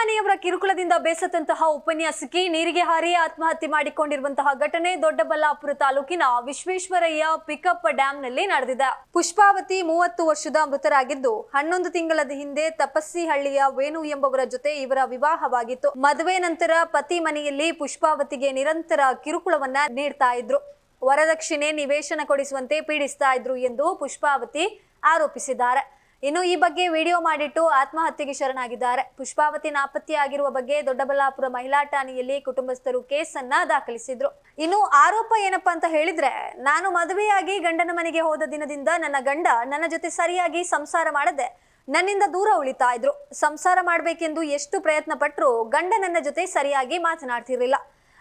ಮನೆಯವರ ಕಿರುಕುಳದಿಂದ ಬೇಸತ್ತಂತಹ ಉಪನ್ಯಾಸಕಿ ನೀರಿಗೆ ಹಾರಿ ಆತ್ಮಹತ್ಯೆ ಮಾಡಿಕೊಂಡಿರುವಂತಹ ಘಟನೆ ದೊಡ್ಡಬಳ್ಳಾಪುರ ತಾಲೂಕಿನ ವಿಶ್ವೇಶ್ವರಯ್ಯ ಪಿಕಪ್ ಡ್ಯಾಂನಲ್ಲಿ ನಡೆದಿದೆ. ಪುಷ್ಪಾವತಿ ಮೂವತ್ತು ವರ್ಷದ ಮೃತರಾಗಿದ್ದು, ಹನ್ನೊಂದು ತಿಂಗಳ ಹಿಂದೆ ತಪಸ್ಸಿಹಳ್ಳಿಯ ವೇಣು ಎಂಬವರ ಜೊತೆ ಇವರ ವಿವಾಹವಾಗಿತ್ತು. ಮದುವೆ ನಂತರ ಪತಿ ಮನೆಯಲ್ಲಿ ಪುಷ್ಪಾವತಿಗೆ ನಿರಂತರ ಕಿರುಕುಳವನ್ನ ನೀಡ್ತಾ ಇದ್ರು. ವರದಕ್ಷಿಣೆ ನಿವೇಶನ ಕೊಡಿಸುವಂತೆ ಪೀಡಿಸ್ತಾ ಇದ್ರು ಎಂದು ಪುಷ್ಪಾವತಿ ಆರೋಪಿಸಿದ್ದಾರೆ. ಇನ್ನು ಈ ಬಗ್ಗೆ ವಿಡಿಯೋ ಮಾಡಿಟ್ಟು ಆತ್ಮಹತ್ಯೆಗೆ ಶರಣಾಗಿದ್ದಾರೆ. ಪುಷ್ಪಾವತಿ ನಾಪತ್ತೆಯಾಗಿರುವ ಬಗ್ಗೆ ದೊಡ್ಡಬಳ್ಳಾಪುರ ಮಹಿಳಾ ಠಾಣೆಯಲ್ಲಿ ಕುಟುಂಬಸ್ಥರು ಕೇಸನ್ನ ದಾಖಲಿಸಿದ್ರು. ಇನ್ನು ಆರೋಪ ಏನಪ್ಪ ಅಂತ ಹೇಳಿದ್ರೆ, ನಾನು ಮದುವೆಯಾಗಿ ಗಂಡನ ಮನೆಗೆ ಹೋದ ದಿನದಿಂದ ನನ್ನ ಗಂಡ ನನ್ನ ಜೊತೆ ಸರಿಯಾಗಿ ಸಂಸಾರ ಮಾಡದೆ ನನ್ನಿಂದ ದೂರ ಉಳಿತಾ ಇದ್ರು. ಸಂಸಾರ ಮಾಡಬೇಕೆಂದು ಎಷ್ಟು ಪ್ರಯತ್ನ ಪಟ್ಟರು ಗಂಡ ನನ್ನ ಜೊತೆ ಸರಿಯಾಗಿ ಮಾತನಾಡ್ತಿರ್ಲಿಲ್ಲ.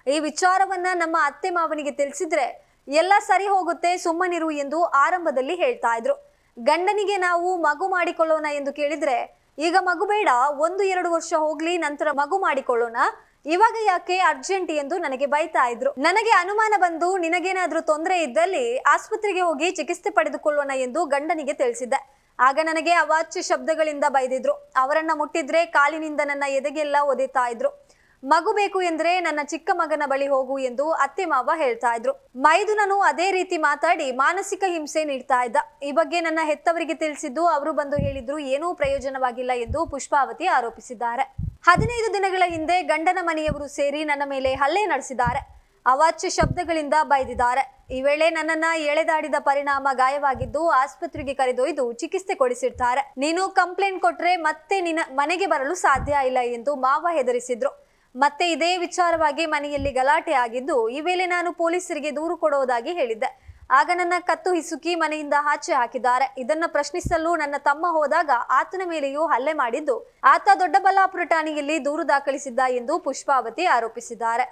ಈ ವಿಚಾರವನ್ನ ನಮ್ಮ ಅತ್ತೆ ಮಾವನಿಗೆ ತಿಳಿಸಿದ್ರೆ, ಎಲ್ಲ ಸರಿ ಹೋಗುತ್ತೆ, ಸುಮ್ಮನಿರು ಎಂದು ಆರಂಭದಲ್ಲಿ ಹೇಳ್ತಾ ಇದ್ರು. ಗಂಡನಿಗೆ ನಾವು ಮಗು ಮಾಡಿಕೊಳ್ಳೋಣ ಎಂದು ಕೇಳಿದ್ರೆ, ಈಗ ಮಗು ಬೇಡ, ಒಂದು, ಎರಡು ವರ್ಷ ಹೋಗ್ಲಿ, ನಂತರ ಮಗು ಮಾಡಿಕೊಳ್ಳೋಣ. ಇವಾಗ ಯಾಕೆ ಅರ್ಜೆಂಟ್ ಎಂದು ನನಗೆ ಬೈತಾ ಇದ್ರು. ನನಗೆ ಅನುಮಾನ ಬಂದು ನಿನಗೇನಾದ್ರೂ ತೊಂದರೆ ಇದ್ದಲ್ಲಿ ಆಸ್ಪತ್ರೆಗೆ ಹೋಗಿ ಚಿಕಿತ್ಸೆ ಪಡೆದುಕೊಳ್ಳೋಣ ಎಂದು ಗಂಡನಿಗೆ ತಿಳಿಸಿದ್ದೆ. ಆಗ ನನಗೆ ಅವಾಚ್ಯ ಶಬ್ದಗಳಿಂದ ಬೈದಿದ್ರು. ಅವರನ್ನ ಮುಟ್ಟಿದ್ರೆ ಕಾಲಿನಿಂದ ನನ್ನ ಎದೆಗೆಲ್ಲ ಒದೆತಾ ಇದ್ರು. ಮಗು ಬೇಕು ಎಂದ್ರೆ ನನ್ನ ಚಿಕ್ಕ ಮಗನ ಬಳಿ ಹೋಗು ಎಂದು ಅತ್ತೆ ಮಾವ ಹೇಳ್ತಾ ಇದ್ರು. ಮೈದುನನು ಅದೇ ರೀತಿ ಮಾತಾಡಿ ಮಾನಸಿಕ ಹಿಂಸೆ ನೀಡ್ತಾ ಇದ್ದ. ಈ ಬಗ್ಗೆ ನನ್ನ ಹೆತ್ತವರಿಗೆ ತಿಳಿಸಿದ್ದು ಅವರು ಬಂದು ಹೇಳಿದ್ರು, ಏನೂ ಪ್ರಯೋಜನವಾಗಿಲ್ಲ ಎಂದು ಪುಷ್ಪಾವತಿ ಆರೋಪಿಸಿದ್ದಾರೆ. ಹದಿನೈದು ದಿನಗಳ ಹಿಂದೆ ಗಂಡನ ಮನೆಯವರು ಸೇರಿ ನನ್ನ ಮೇಲೆ ಹಲ್ಲೆ ನಡೆಸಿದ್ದಾರೆ. ಅವಾಚ್ಯ ಶಬ್ದಗಳಿಂದ ಬೈದಿದ್ದಾರೆ. ಈ ವೇಳೆ ನನ್ನನ್ನ ಎಳೆದಾಡಿದ ಪರಿಣಾಮ ಗಾಯವಾಗಿದ್ದು ಆಸ್ಪತ್ರೆಗೆ ಕರೆದೊಯ್ದು ಚಿಕಿತ್ಸೆ ಕೊಡಿಸಿರ್ತಾರೆ. ನೀನು ಕಂಪ್ಲೇಂಟ್ ಕೊಟ್ರೆ ಮತ್ತೆ ನಿನ್ನ ಮನೆಗೆ ಬರಲು ಸಾಧ್ಯ ಇಲ್ಲ ಎಂದು ಮಾವ ಹೆದರಿಸಿದ್ರು. ಮತ್ತೆ ಇದೇ ವಿಚಾರವಾಗಿ ಮನೆಯಲ್ಲಿ ಗಲಾಟೆ ಆಗಿದ್ದು, ಈ ವೇಳೆ ನಾನು ಪೊಲೀಸರಿಗೆ ದೂರು ಕೊಡುವುದಾಗಿ ಹೇಳಿದ್ದೆ. ಆಗ ನನ್ನ ಕತ್ತು ಹಿಸುಕಿ ಮನೆಯಿಂದ ಆಚೆ ಹಾಕಿದ್ದಾರೆ. ಇದನ್ನ ಪ್ರಶ್ನಿಸಲು ನನ್ನ ತಮ್ಮ ಹೋದಾಗ ಆತನ ಮೇಲೆಯೂ ಹಲ್ಲೆ ಮಾಡಿದ್ದು, ಆತ ದೊಡ್ಡಬಳ್ಳಾಪುರ ಠಾಣೆಯಲ್ಲಿ ದೂರು ದಾಖಲಿಸಿದ್ದ ಎಂದು ಪುಷ್ಪಾವತಿ ಆರೋಪಿಸಿದ್ದಾರೆ.